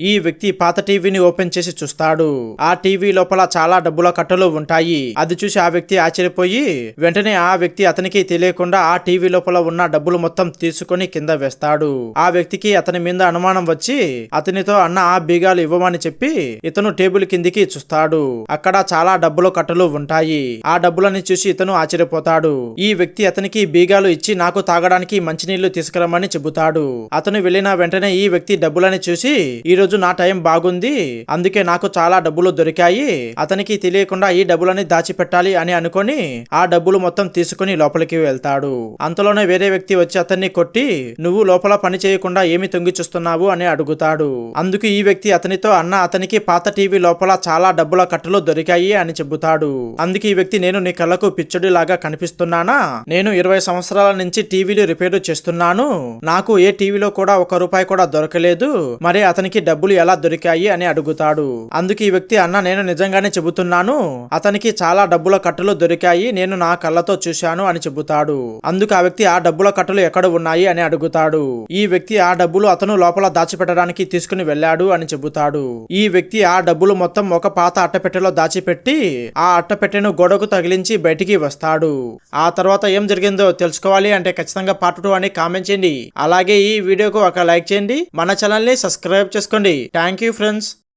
ఈ వ్యక్తి పాత టీవీని ఓపెన్ చేసి చూస్తాడు. ఆ టీవీ లోపల చాలా డబ్బుల కట్టలు ఉంటాయి. అది చూసి ఆ వ్యక్తి ఆశ్చర్యపోయి వెంటనే ఆ వ్యక్తి అతనికి తెలియకుండా ఆ టీవీ లోపల ఉన్న డబ్బులు మొత్తం తీసుకొని కింద వేస్తాడు. ఆ వ్యక్తికి అతని మీద అనుమానం వచ్చి అతనితో అన్న ఆ బీగాలు ఇవ్వమని చెప్పి ఇతను టేబుల్ కిందికి చూస్తాడు. అక్కడ చాలా డబ్బుల కట్టలు ఉంటాయి. ఆ డబ్బులని చూసి ఇతను ఆశ్చర్యపోతాడు. ఈ వ్యక్తి అతనికి బీగాలు ఇచ్చి నాకు తాగడానికి మంచినీళ్ళు తీసుకురమ్మని చెబుతాడు. అతను వెళ్ళిన వెంటనే ఈ వ్యక్తి డబ్బులని చూసి ఈ రోజు నా టైం బాగుంది. అందుకే నాకు చాలా డబ్బులు దొరికాయి. అతనికి తెలియకుండా ఈ డబ్బులని దాచిపెట్టాలి అని అనుకొని ఆ డబ్బులు మొత్తం తీసుకుని లోపలికి వెళ్తాడు. అంతలోనే వేరే వ్యక్తి వచ్చి అతన్ని కొట్టి నువ్వు లోపల పని చేయకుండా ఏమి తొంగి చూస్తున్నావు? అని అడుగుతాడు. అందుకు ఈ వ్యక్తి అతనితో అన్న అతనికి పాత టీవీ లోపల చాలా డబ్బుల కట్టలు దొరికాయి అని చెబుతాడు. అందుకు ఈ వ్యక్తి నేను నీ కళ్ళకు పిచ్చడి లాగా కనిపిస్తున్నానా? నేను ఇరవై సంవత్సరాల నుంచి టీవీలు రిపేర్ చేస్తున్నాను. నాకు ఏ టీవీలో కూడా ఒక రూపాయి కూడా దొరకలేదు. మరి అతనికి డబ్బులు ఎలా దొరికాయి అని అడుగుతాడు. అందుకు ఈ వ్యక్తి అన్న నేను నిజంగానే చెబుతున్నాను. అతనికి చాలా డబ్బుల కట్టలు దొరికాయి. నేను నా కళ్ళతో చూశాను అని చెబుతాడు. అందుకు ఆ వ్యక్తి ఆ డబ్బుల కట్టలు ఎక్కడ ఉన్నాయి? అని అడుగుతాడు. ఈ వ్యక్తి ఆ డబ్బులు అతను లోపల దాచిపెట్టడానికి తీసుకుని వెళ్ళాడు అని చెబుతాడు. ఈ వ్యక్తి ఆ డబ్బులు మొత్తం ఒక పాత అట్టపెట్టెలో దాచిపెట్టి ఆ అట్టపెట్టెను గోడకు తగిలించి బయటికి వస్తాడు. ఆ తర్వాత ఏం జరిగిందో తెలుసుకోవాలి అంటే ఖచ్చితంగా పార్ట్ టూ అని కామెంట్ చేయండి. అలాగే ఈ వీడియోకు ఒక లైక్ చేయండి. మన ఛానల్ని సబ్స్క్రైబ్ చేసుకోండి థ్యాంక్ యూ ఫ్రెండ్స్